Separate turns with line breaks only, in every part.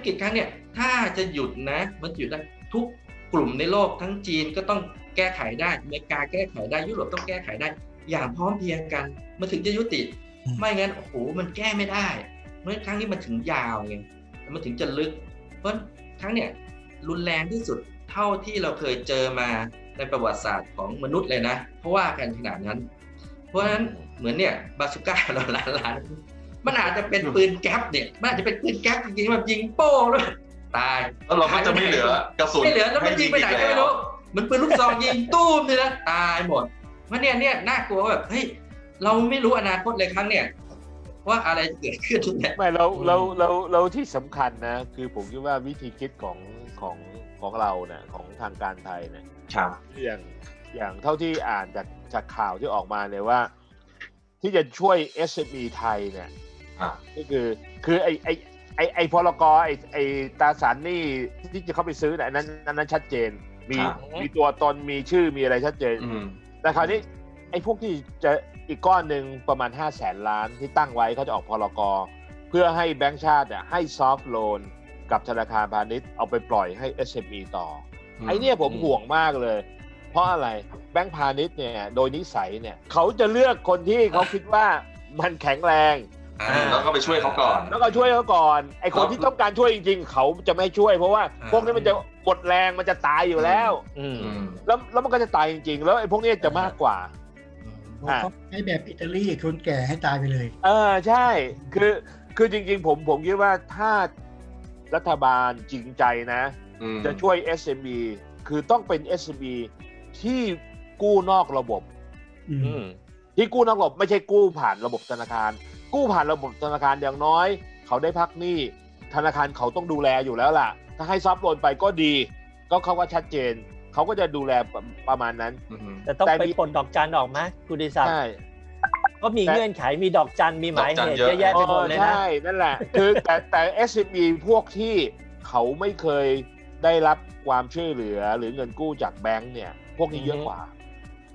วิกฤตครั้งเนี่ยถ้าจะหยุดนะมันหยุดได้ทุกกลุ่มในโลกทั้งจีนก็ต้องแก้ไขได้อเมริกาแก้ไขได้ยุโรปต้องแก้ไขได้ อย่างพร้อมเพรียงกันมันถึงจะยุติ
อืม
ไม่งั้นโอ้โหมันแก้ไม่ได้เพราะฉะนั้นครั้งนี้มันถึงยาวไงมันถึงจะลึก เพราะครั้งเนี่ยรุนแรงที่สุดเท่าที่เราเคยเจอมาในประวัติศาสตร์ของมนุษย์เลยนะ เพราะว่ากันขนาดนั้น เพราะฉะนั้นเหมือนเนี่ยบาสุก้าเราล้านล้าน มันอาจจะเป็นปืนแก๊ปเนี่ยมันอาจจะเป็นปืนแก๊ปจริงๆแบบยิงโป้งเลยตาย
แล้วเราก็จะไม่เหลือกระสุน
ไม่เหลือแล้วมันยิงไปไหนก็ไม่รู้เหมือนปืนลูกซองยิงตู้มเลยนะตายหมดเพราะเนี่ยเนี่ยน่ากลัวว่าแบบเฮ้ยเราไม่รู้อนาคตเลยครั้งเนี่ยว่าอะไรจะเกิดขึ้นเนี่ย
ไม่เราเราเราเราที่สำคัญนะ คือผมคิดว่าวิธีคิดของของของเราเนี่ยของทางการไทยเนี่ย
ครับ
อย่างอย่างเท่าที่อ่านจากจากข่าวที่ออกมาเนี่ยว่า ที่จะช่วย SME ไทยเนี่ย
อ่า
ก็คือ คือไอไอไอไอพลกไอไอตราสารหนี้ที่จะเข้าไปซื้อเนี่ยอันนั้นอันนั้นชัดเจน มี
ครับ
มีตัวตนมีชื่อมีอะไรชัดเจน
อืม
แต่คราวนี้ไอ้พวกที่จะอีกก้อนหนึ่งประมาณ 5 0 0แสนล้านที่ตั้งไว้เขาจะออกพลกเพื่อให้แบงก์ชาติเนี่ยให้ซอฟท์โลนกับธนาคารพาณิชย์เอาไปปล่อยให้ SME ต่ออ
ม
ไอ้เนี่ยผม
อืม
ห่วงมากเลย เพราะอะไรแบงก์พาณิชย์เนี่ยโดยนิสัยเนี่ยเขาจะเลือกคนที่เขาคิดว่ามันแข็งแรง
อ่า แล้วก็ไปช่วยเขาก่อน
แล้วก็ช่วยเขาก่อน ไอ้คนที่ต้องการช่วยจริง ๆ เขาจะไม่ช่วย เพราะว่า
อ่า
พวกนี้มันจะหมดแรงมันจะตายอยู่แล้ว
อืม
อืม
แล้วแล้วมันก็จะตายจริงๆ แล้วไอ้พวกนี้จะมากกว่า อะ
เขาให้แบบอิตาลีคนแก่ให้ตายไปเลย
เออใช่ คือคือจริง ๆ ผมผมคิดว่าถ้ารัฐบาลจริงใจนะ
อืม
จะช่วย SME คือต้องเป็น SME ที่กู้นอกระบบ
อืม
อืม ที่กู้นอกระบบไม่ใช่กู้ผ่านระบบธนาคาร กู้ผ่านระบบธนาคารอย่างน้อย เขาได้พักหนี้ธนาคารเขาต้องดูแลอยู่แล้วล่ะ ถ้าให้ซอฟต์โลนไปก็ดี ก็เขาก็ชัดเจน เขาก็จะดูแลประประมาณนั้น
อืม
แต่ต้อง
แต่
ไป
มี
ปลดดอกจันออกไหมคุณดิศักดิ์
ใช่
ก็มี
แต่
เงื่อนไขมีดอกจันมีหมาย
ดอกจัน
เหตุ
เยอะ
เยอะแยะไปหมดเลย
ออ
นะ
ใช่นั่นแหละ คือแต่แต่ SME พวกที่เขาไม่เคยได้รับความช่วยเหลือหรือเงินกู้จากแบงก์เนี่ย พวกนี้เยอะกว่า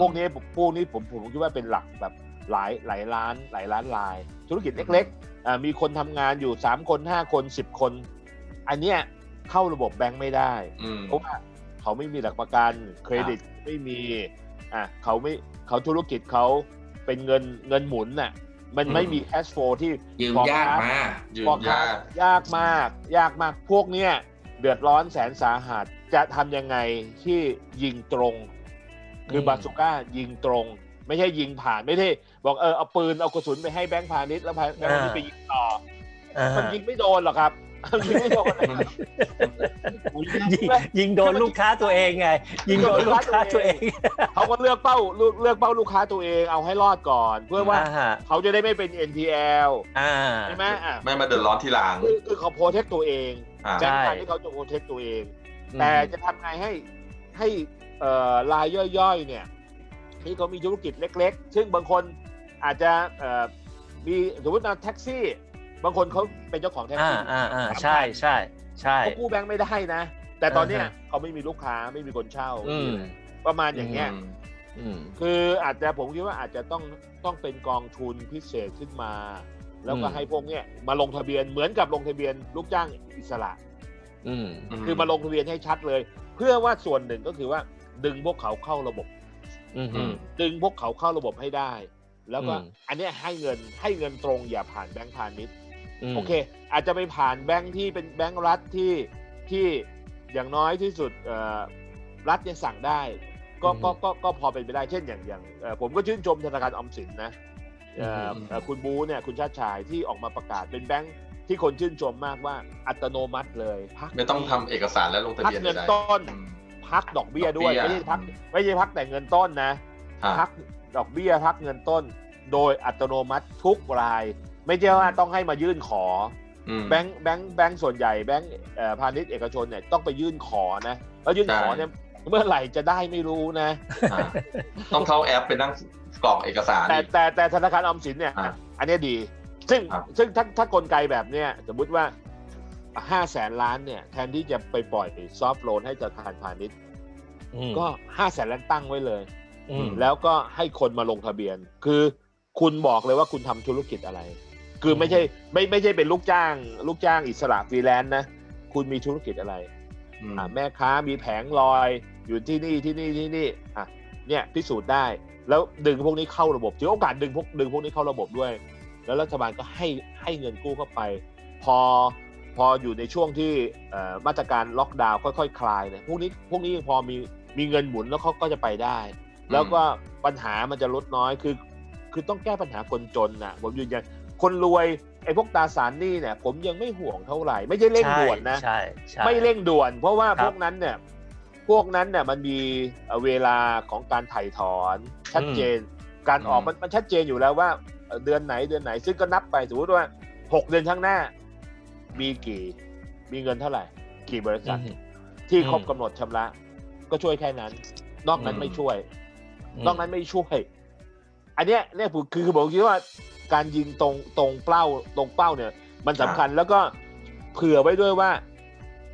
พวกนี้ผมพวกนี้ผมผมคิดว่าเป็นหลักแบบ หลายหลายล้านหลายล้านราย ธุรกิจเล็กๆอ่ามีคนทำงานอยู่ 3 คน 5 คน 10 คน อันเนี้ยเข้าระบบแบงก์ไม่ได้
อืม
เพราะว่าเขาไม่มีหลักประกันเครดิตไม่มีอะเขาไม่เขาธุรกิจเขาเป็นเงินเงินหมุนน่ะมันไม่มีแคชโฟที่
ยืม
บอก
ยาก
นะ
มาก
ยืม
บอก
ยาก
ยากมาก ยากมากพวกเนี้ยเดือดร้อนแสนสาหัสจะทำยังไงที่ยิงตรง คือ
ม
บาสุก้ายิงตรง ไม่ใช่ยิงผ่านไม่ใได้ บอกเออเอาปืนเอากระสุนไปให้แบงค์พาณิชย์แล้วแบงค์พาณิชย์ไปยิงต่อ
อ่า
มันยิงไม่โดนหรอกครับยิงไม่โดนเลยครับ
ยิงยิงโดนลูกค้าตัวเองไง ยิงโดนลูกค้าตัวเอง
เขาก็เลือกเป้าเลือกเลือกเป้าลูกค้าตัวเองเอาให้รอดก่อน เพื่อว่า
อ่าฮะ
เขาจะได้ไม่เป็น NPL
อ่า
ใช่ไหมอะ
ไม่มาเดือดร้อนทีหลัง
คือคือเขาโปรเทคตัวเอง
อ่า
แบงค์
ใช่
พาณิชย์เขาจะโปรเทคตัวเอง แต่จะทำไงให้ให้เอ่อรายย่อยๆเนี่ยที่เขามีธุรกิจเล็ก ๆ ซึ่งบางคน อาจจะเอ่อมีสมมตินะแท็กซี่ บางคนเขาเป็นเจ้าของแท็ก
อ่า
ซี่
อ่าอ่าใช่ใช่ใช่
เขากู้แบงค์ไม่ได้นะ แต่ตอนเนี้ย
อ่าฮะ
เขาไม่มีลูกค้าไม่มีคนเช่า
อืม
ประมาณอย่างเงี้ย
อืม
คืออาจจะผมคิดว่าอาจจะต้องต้องเป็นกองทุนพิเศษขึ้นมา แล้วก็
อืม
ให้พวกเนี้ยมาลงทะเบียนเหมือนกับลงทะเบียนลูกจ้างอิสระ
อืม
คือมาลงทะเบียนให้ชัดเลย เพื่อว่าส่วนหนึ่งก็คือว่าดึงพวกเขาเข้าระบบ
อืม
อืม
ดึงพวกเขาเข้าระบบให้ได้ แล้วก็
อืม
อันเนี้ยให้เงินให้เงินตรงอย่าผ่านแบงก์พาณิชย์
ม
โอเค อาจจะไปผ่านแบงก์ที่เป็นแบงก์รัฐที่ที่อย่างน้อยที่สุดเอ่อรัฐจะสั่งได้ ก็ก็ก็ก็พอเป็นไปได้เช่นอย่างอย่างเอ่อผมก็ชื่นชมธนาคารออมสินนะเอ่อเอ่อคุณบูเนี่ยคุณชาติชายที่ออกมาประกาศเป็นแบงก์ที่คนชื่นชมมากว่าอัตโนมัติเลยพัก
ไม่ต้องทำเอกสารและลงทะ
พัก
เบียน
เงิน
ใด
ต้น
ๆอืม
พักดอกเบี้ยด้วย
ดอกเบี้ย
ไม่ใช่พักไม่ใช่พักแต่เงินต้นนะ
อ่า
พักดอกเบี้ยพักเงินต้น โดยอัตโนมัติทุกราย ไม่ใช่ว่าต้องให้มายื่นขอ
อืม
แบงค์แบงค์แบงค์ส่วนใหญ่แบงค์เอ่อพาณิชย์เอกชนเนี่ยต้องไปยื่นขอนะแล้วยื่นขอ
ใช่
เนี่ยเมื่อไหร่จะได้ไม่รู้นะ
อ่าต้องเข้าแอปไปนั่งกรอกเอกสาร
แต่
อีก
แต่แต่ธนาคารออมสินเนี่ย
อ่า
อันเนี้ยดี ซึ่ง
ครับ
ซึ่งถ้าถ้ากลไกแบบเนี้ยสมมุติว่าห้าแสนล้านเนี่ย แทนที่จะไปปล่อยซอฟท์โลนให้ธนาคารพาณิชย์
อืม
ก็ห้าแสนล้านตั้งไว้เลย
อืม
แล้วก็ให้คนมาลงทะเบียน คือ คุณบอกเลยว่าคุณทำธุรกิจอะไร คือไม่ใช่ไม่ไม่ใช่เป็นลูกจ้าง ลูกจ้างอิสระฟรีแลนซ์นะ คุณมีธุรกิจอะไร
อืม
อะแม่ค้ามีแผงลอย อยู่ที่นี่ที่นี่ที่นี่อะเนี่ยพิสูจน์ได้ แล้วดึงพวกนี้เข้าระบบถือโอกาสดึงพวกดึงพวกนี้เข้าระบบด้วย แล้วรัฐบาลก็ให้ให้เงินกู้เข้าไป พอพออยู่ในช่วงที่เอ่อมาตรการล็อกดาวน์ค่อยๆ คลายเนี่ยพวกนี้พวกนี้ยังพอมีมีเงินหมุนแล้วเขาก็จะไปได้ แล้วก็ปัญหามันจะลดน้อยคือ คือต้องแก้ปัญหาคนจนนะผมยืนยันคนรวยไอ้พวกตราสารหนี้เนี่ยผมยังไม่ห่วงเท่าไหร่ ไม่ใช่เร่งด่วนนะ
ใช่ใช่
ไม่เร่งด่วน เพราะว่า
ครับ
พวกนั้นเนี่ยพวกนั้นเนี่ยมันมีเอ่อเวลาของการถ่ายถอนชัดเจน การออก
อืม
มันมันชัดเจนอยู่แล้วว่าเอ่อเดือนไหนเดือนไหน ซึ่งก็นับไปสมมติว่าหกเดือนข้างหน้า มีกี่ มีเงินเท่าไหร่ กี่บริษัท
อืม
ที่ครบ
อืม
กำหนดชำระ ก็ช่วยแค่นั้น นอกนั้น
อืม
ไม่ช่วย
อืม
นอกนั้นไม่ช่วย อันเนี้ยเนี่ยผมคือคือผมคิดว่าการยิงตรงตรงเป้าตรงเป้าเนี่ย มันสำคัญแล้วก็เผื่อไว้ด้วยว่า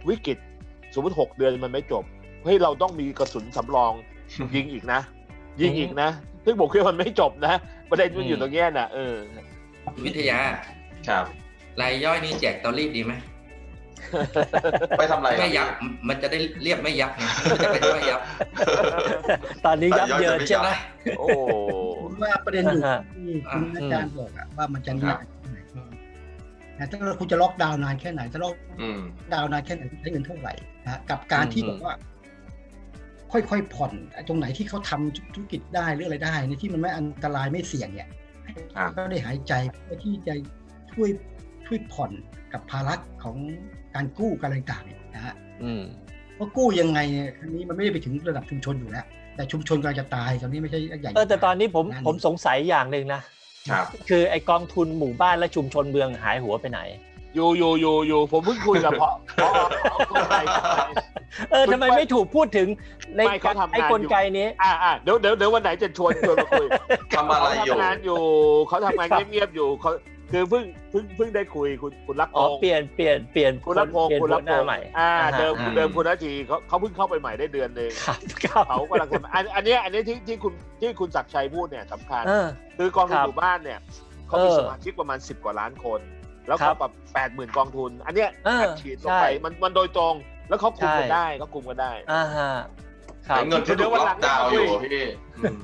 วิกฤตสมมติหกเดือนมันไม่จบเฮ้ยเราต้องมีกระสุนสำรอง ยิงอีกนะ ยิงอีกนะซึ่งผมคิดว่ามันไม่จบนะ ประเด็นมันอยู่ตรงเนี้ยนะเออ
วิทยา
ครับ
รายย่อยนี่แจกเตารีดดีไหม
ไปทำอะไร
ไม่ยับ
ครับ
มันจะได้เรียบไม่ยับไงมันจะเป็นไม่ยับ
ตอนนี้ยับเยินใช่ไหม
โอ้
ผม ว่าประเด็นอยู่
อ่าฮะ
ที่คุณอาจารย์บอกอะว่ามันจะนานแค่ไหนนะถ้าคุณจะล็อกดาวน์นานแค่ไหนถ้าล็อก
อืม
ดาวน์นานแค่ไหนใช้เงินเท่าไหร่นะกับการที่
อืม
บอกว่า ค่อยๆผ่อนไอ้ตรงไหนที่เขาทำธุรกิจได้หรืออะไรได้ในที่มันไม่อันตรายไม่เสี่ยงเนี่ย
ครับ
ก็ได้หายใจเพื่อที่จะช่วยช่วยผ่อนกับภาระของการกู้การอะไรต่างๆเนี่ยนะฮะ
อืม
เพราะกู้ยังไงเนี่ยครั้งนี้มันไม่ได้ไปถึงระดับชุมชนอยู่แล้ว แต่ชุมชนกำลังจะตายตอนนี้ไม่ใช่ใหญ่
เออแต่ตอนนี้ผม
นั่น
ผมสงสัยอย่างหนึ่งนะ
ครับ
คือไอกองทุนหมู่บ้านและชุมชนเมืองหายหัวไปไหน
อยู่อยู่อยู่อยู่ผมเพิ่งคุยกับพอพอคนไทย
เออทำไมไม่ถูกพูดถึงใน
ไม่เขาทำงาน
ไอกลไกนี้
อ่าอ่าเดี๋ยวเดี๋ยวเดี๋ยววันไหนจะชวนชวนมาคุย
ทำอะไรอยู่
เขาทำงานอยู่เขาทำงาน
ครับ
เงียบๆอยู่เขา คือเพิ่งเพิ่งเพิ่งได้คุยคุณคุณรักพ
อ๋องเปลี่ยนเปลี่ยนเปลี่ยน
คุณรักพงศ์
เปลี่ยน
คุณรัก
ห
พ
น้างใหม่
อ่า
อ่าฮะ
เดิม
อ่า
เดิมคุณนาทีเขาเขาเพิ่งเข้าไปใหม่ได้เดือนหนึ่ง
ครับครับ
เขากำลังทำอันอันเนี้ยอันเนี้ยที่ที่คุณที่คุณศักดิ์ชัยพูดเนี่ยสำคัญ
เออ
คือกองทุน
ครับ
หมู่บ้านเนี่ยเขามี
เออ
สมาชิกประมาณสิบกว่าล้านคน แล้ว
ครั
เขา
บ
แบบแปดหมื่นกองทุน อันเนี้ย
เออ
อัดฉีดลงไป
ใช่
มันมันโดยตรงแล้วเขาคุมกัน
ใช่
ได้เขาคุมกันได้
อ่า ฮะครับ
ไอ้เงินที่ถูกล็อกดาวน์อยู่พี่อืม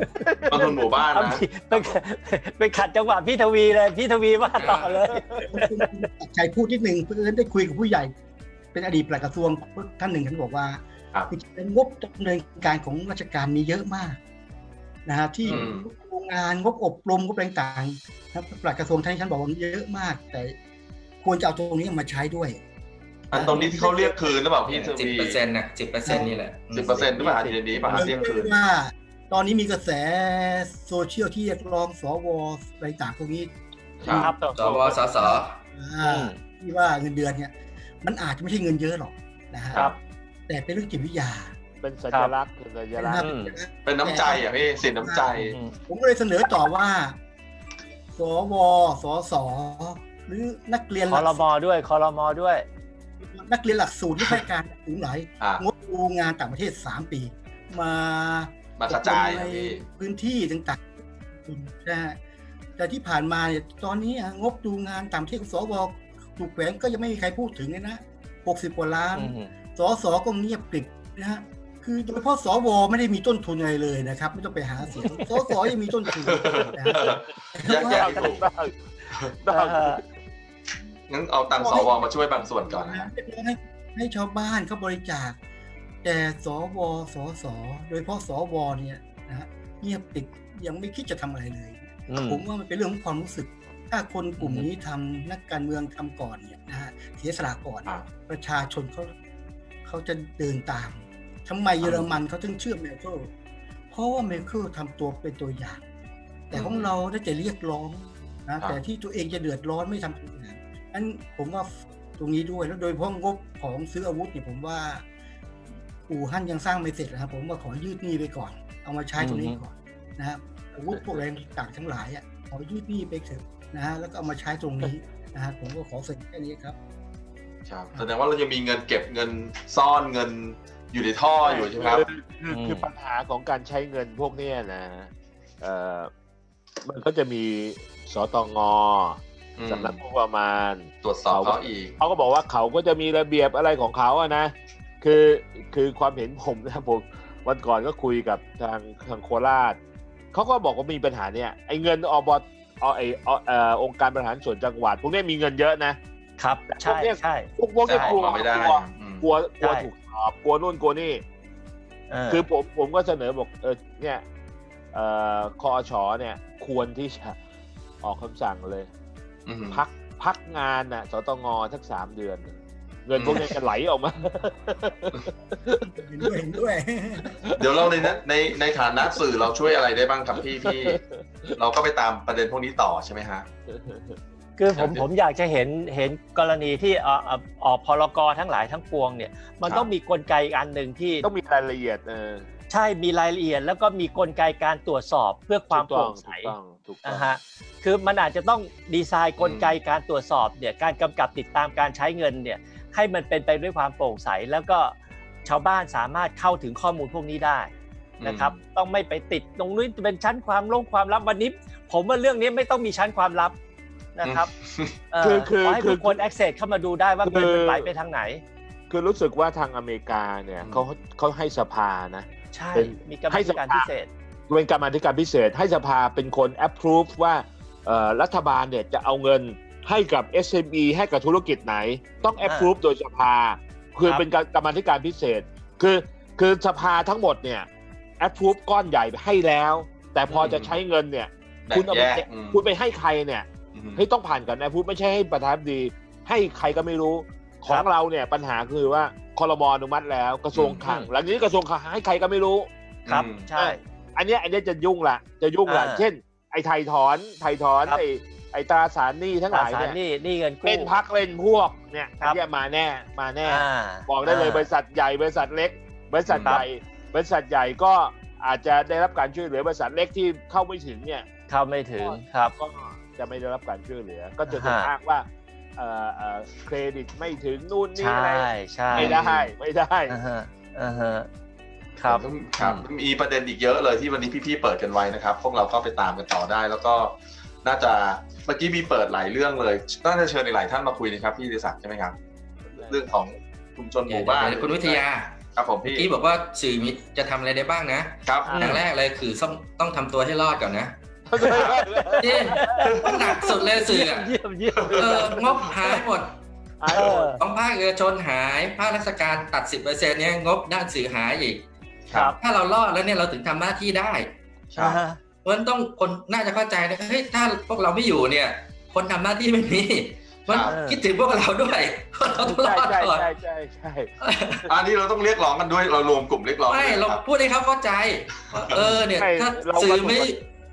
กองทุนหมู่บ้าน
เอา
นะ
พี่ไปไปขัดจังหวะพี่ทวีเลยพี่ทวีว่าต่อเลย
คุณชัยพูดนิดนึงเพื่อนได้คุยกับผู้ใหญ่ เป็นอดีตปลัดกระทรวงท่านหนึ่งท่านบอกว่า
ครับ
เป็นงบดำเนินการของราชการมีเยอะมากนะฮะที่
อืม
โรงงานงบอบรมงบอะไรต่างๆครับปลัดกระทรวงท่านท่านบอกว่าเยอะมาก แต่ควรจะเอาตรงนี้มาใช้ด้วย
อันตรงนี้ที่เขาเรียกคืนหรือเปล่าพี่ท
สิบ
วี
เปอร์เซ็นต์นะสิบเปอร์เซ็นต์นี่แหละ
สิบเปอร์เซ็นต์หรือเปล่าทีนี้ป่ะเที่ยงคืน
ว่า ตอนนี้มีกระแสโซเชียลที่เรียกร้องสวอะไรต่างพวกนี้
ครั บ
สวสส
อ่าที่ว่าเงินเดือนเนี่ย มันอาจจะไม่ใช่เงินเยอะหรอกนะฮะ
ครับ
แต่เป็นเรื่องจิตวิทยา
เป็นสัญลักษณ์เป็นสัญลักษ
นะครับ
ณ์
อืม
เป็นน้ำใจอะพี่สินน้ำใจ
อืม
ผมก็เลยเสนอต่อว่า สวสสหรือนักเรียน
ค
ห
อ
ลัก
รมอด้วยคอรมอด้วย
นักเรียนหลักสูตรที่ให้การถึงหลาย
อะ
งดดูงานต่างประเทศสามปี มา
มากระจาย
ใน
อะพี่
พื้นที่ต่างๆแต่แต่ที่ผ่านมาเนี่ยตอนนี้อะงบดูงานต่างประเทศของสวถูกแขวนก็ยังไม่มีใครพูดถึงเลยนะหกสิบกว่าล้าน
อืม
สสก็เงียบกริบนะฮะคือโดยเฉพาะสวไม่ได้มีต้นทุนอะไรเลยนะครับ ไม่ต้องไปหาเสียงสสยังมีต้นทุนนะฮะ
งั้นเอาตังค์สวมาช่วยบางส่วนก่อนนะฮะ
เรียกร้องให้ให้ชาวบ้านเขาบริจาค แต่สวสสโดยเฉพาะสวเนี่ยนะฮะเงียบกริบยังไม่คิดจะทำอะไรเลย
อืม
ผมว่ามันเป็นเรื่องของความรู้สึก ถ้าคนกลุ่มนี้ทำนักการเมืองทำก่อนเนี่ยนะฮะเสียสละก่อน
อะ
ประชาชนเขาเขาจะเดินตามทำไมเยอรมันเขาถึงเชื่อเมเคิลเพราะว่าเมเคิลทำตัวเป็นตัวอย่าง แต่ของเราได้แต่เรียกร้องนะแต่ที่ตัวเองจะเดือดร้อนไม่ทำตัวอย่าง นั้นผมว่าตรงนี้ด้วยแล้วโดยเฉพาะงบของซื้ออาวุธเนี่ยผมว่าอู่ฮั่นยังสร้างไม่เสร็จนะครับ ผมว่าขอยืดหนี้ไปก่อน เอามาใช้ตรงนี้ก่อนนะครับอาวุธพวกแรงต่างทั้งหลายอะขอยืดหนี้ไปเถอะนะฮะแล้วก็เอามาใช้ตรงนี้นะฮะผมก็ขอเสร็จแค่นี้ครับ
ครับแสดงว่าเรายังมีเงินเก็บเงินซ่อนเงินอยู่ในท่ออยู่ใช่ไหมครับ
คือคือปัญหาของการใช้เงินพวกเนี้ยนะเอ่อมันก็จะมีสตง
อืม
สำนักงบประมาณ
ตรวจสอบเขาอีก
เขาก็บอกว่าเขาก็จะมีระเบียบอะไรของเขาอะนะ คือคือความเห็นผมนะผมวันก่อนก็คุยกับทางทางโคราชเขาก็บอกว่ามีปัญหาเนี่ยไอ้เงินอบตเอาไอ้เอาเอ่อองค์การบริหารส่วนจังหวัด พวกเนี้ยมีเงินเยอะนะครับ
ใช่ใช่
พวกพวกเนี้ย
แต่
กลัว
ออกมาไม่ได้
กลัว
อืม
กลัวกลัว
ใช่
ถูกสอบกลัวนู่นกลัวนี่
เออ
คือผมผมก็เสนอบอกเออเนี่ยเอ่อคอชเนี่ยควรที่จะออกคำสั่งเลย
อืม
พักพักงานน่ะสตงสักสามเดือน เงินพวกนี้จะไหลออกมา
เห็นด้วยเห็นด้วย
เดี๋ยวเราในนั้นในในฐานะสื่อเราช่วยอะไรได้บ้างครับพี่พี่เราก็ไปตามประเด็นพวกนี้ต่อใช่ไหมฮะ
คือผม
ครับ
ผมอยากจะเห็นเห็นกรณีที่เอ่อเอ่อออกพรกทั้งหลายทั้งปวงเนี่ย มัน
ครับ
ต้องมีกลไกอีกอันหนึ่งที่
ต้องมีรายละเอียดเออ
ใช่มีรายละเอียด แล้วก็มีกลไกการตรวจสอบเพื่อความโปร่งใส
ถูกต้องถูกต้อง
นะฮะคือมันอาจจะต้องดีไซน์กลไกการตรวจสอบเนี่ยการกำกับติดตามการใช้เงินเนี่ยให้มันเป็นไปด้วยความโปร่งใส แล้วก็ชาวบ้านสามารถเข้าถึงข้อมูลพวกนี้ได้นะครับต้องไม่ไปติดตรงนู้นเป็นชั้นความลงความลับวันนี้ผมว่าเรื่องนี้ไม่ต้องมีชั้นความลับนะครับเคื
อคือ
ขอให้
คื
ทุ
อ
กคน access เข้ามาดูได้ว่าเงินมันไหลไปทางไหน
คือรู้สึกว่าทางอเมริกาเนี่ย
อืม
เขาเขาให้สภานะ
ใช่
เป็น
มีกรรม
ให้
ธิการ
สภา
พิเศษ
เป็นกรรมาธิการพิเศษ ให้สภาเป็นคน approve ว่าเอ่อรัฐบาลเนี่ยจะเอาเงินให้กับ SME ให้กับธุรกิจไหน ต้อง approve โดยสภา คือ
ครับ
เป็นกรรมาธิการพิเศษ คือคือสภาทั้งหมดเนี่ย approve ก้อนใหญ่ให้แล้ว แต่พอจะใช้เงินเนี่ย
แบ่
คุณ
ง
เอา
แย
ไป
กอืม
คุณไปให้ใครเนี่ย
อืม
เฮ้ยต้องผ่านกันนะพูดไม่ใช่ให้ประธานาธิบดี ให้ใครก็ไม่รู้ข
ครั
อง
บ
เราเนี่ยปัญหาคือว่า คอรมออนุมัติแล้วกระทรวงคลัง
อืม
หลังจากนี้กระทรวงคลังให้ใครก็ไม่รู้
ครับ
อืม
ใช่
อันเนี้ยอันเนี้ยจะยุ่งละจะยุ่งละ
อ่า
เช่น ไอ้ไทยถอนไทยถอน
ครับ
ไอ้ไอ้ตราสารหนี้ทั้งห
ตรา
ลาย
สาร
เนี่ย
หนี่นี่เงินกู้
เล่นพักเล่นพวกเนี่ย
ครั
อัน
บ
เนี้ยมาแน่มาแน่
อ่า
บอกได้เลยบริษัทใหญ่บริษัทเล็ก บริษัท
ครับ
ใหญ่บริษัทใหญ่ก็อาจจะได้รับการช่วยเหลือบริษัทเล็กที่เข้าไม่ถึงเนี่ย
เข้าไม่ถึงครับ
ก็จะไม่ได้รับการช่วยเหลือ ก็จะถูก
ฮะ
อ้างว่า เอ่อเอ่อเครดิตไม่ถึงนู่นนี่
ใช่
อะไร
ใช่
ไม่ได้ไม่ได้
อ่าฮะอ่าฮะครับ
ครับมีประเด็นอีกเยอะเลยที่วันนี้พี่ๆเปิดกันไว้นะครับ พวกเราก็ไปตามกันต่อได้ แล้วก็น่าจะเมื่อกี้มีเปิดหลายเรื่องเลยน่าจะเชิญหลายๆท่านมาคุยนะครับพี่ดิศักดิ์ใช่ไหมครับ เรื่องของชุมชนห
เดี๋ยว
มู่บ้าน
เดี๋ยวคุณวิทยา
ครับผม
เมื่
พี่
อกี้บอกว่าสื่อมีจะทำอะไรได้บ้างนะครับ
อ่า
อย่างแรกเลยคือต้องต้องทำตัวให้รอดก่อนนะ จริงต้องหนักสุดเลยสื่ออะ
เยี่ยมเยี่ยม
เอองบหายหมด
ไอ้
เออ
ต้องภาคเอกชนหาย ภาคราชการตัด10%เนี้ยงบด้านสื่อหายอีก
ครับ
ถ้าเรารอดแล้วเนี่ยเราถึงทำหน้าที่ได้
ครับ
อ่าฮะ
เพราะฉะนั้นต้องคนน่าจะเข้าใจนะเฮ้ยถ้าพวกเราไม่อยู่เนี่ย คนทำหน้าที่ไม่มีมัน
ครับ
คิดถึงพวกเราด้วยเราต้องร
ใช่
อด
ใช่
ก่อน
ใช่ใช่ใช่
อันนี้เราต้องเรียกร้องกันด้วยเรารวมกลุ่มเรียกร้อง
ไม่
ด้วย
เรา
ครับ
พูดให้เขาเข้าใจว่าเออเนี่ย
ไม่
ถ้า
เรา
สื่อ
ก็
ไม่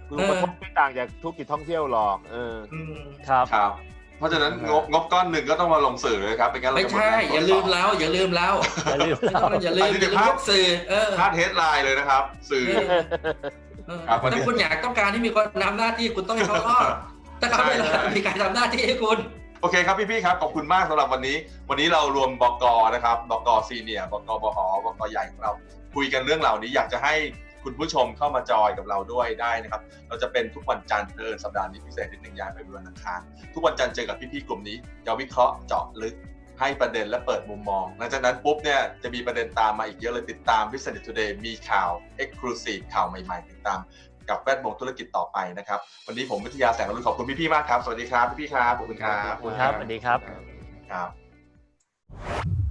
คือมันไม่ต่างจากธุรกิจท่องเที่ยวหรอกเออ
อืม
ครับ
ครับ เพราะฉะนั้นงบงบก้อนหนึ่งก็ต้องมาลงสื่อเลยครับเป็นการเรา
ไม่
จะหด
ใช่
แรง
อย่าลืมเราอย่าลืมเรา
อย่าลืม
ไม่ต้องอย่าลืม
อันนี้
อย่าลืม
เดี๋ยว
พวกสื่อเออ
พาดเฮดไลน์เลยนะครับ สื่อ
เออ
ครับวันนี้
ถ้าคุณอยากต้องการให้มีคนทำหน้าที่คุณต้องให้เขารอดถ้าเขาไม่รอด
ใช่ใช่
มีการทำหน้าที่ให้คุณ
โอเคครับพี่ๆครับขอบคุณมากสำหรับวันนี้ วันนี้เรารวมบกนะครับบกซีเนียบกบหบกใหญ่ของเรา คุยกันเรื่องเหล่านี้อยากจะให้ คุณผู้ชมเข้ามาจอยกับเราด้วยได้นะครับ เราจะเป็นทุกวันจันทร์เออสัปดาห์นี้พิเศษนิดหนึ่งย้ายไปเป็นวันอังคารทุกวันจันทร์เจอกับพี่ๆกลุ่มนี้จะวิเคราะห์เจาะลึกให้ประเด็นและเปิดมุมมอง หลังจากนั้นปุ๊บเนี่ยจะมีประเด็นตามมาอีกเยอะเลยติดตาม Business Today มีข่าว Exclusive ข่าวใหม่ๆ ติดตามกับแวดวงธุรกิจต่อไปนะครับ วันนี้ผมวิทยาแสงอรุณขอบคุณพี่ๆมากครับ สวัสดีครับ พี่ๆครับ ขอบคุณครับ
ขอบคุณครับ สวัสดีครับ
ครับ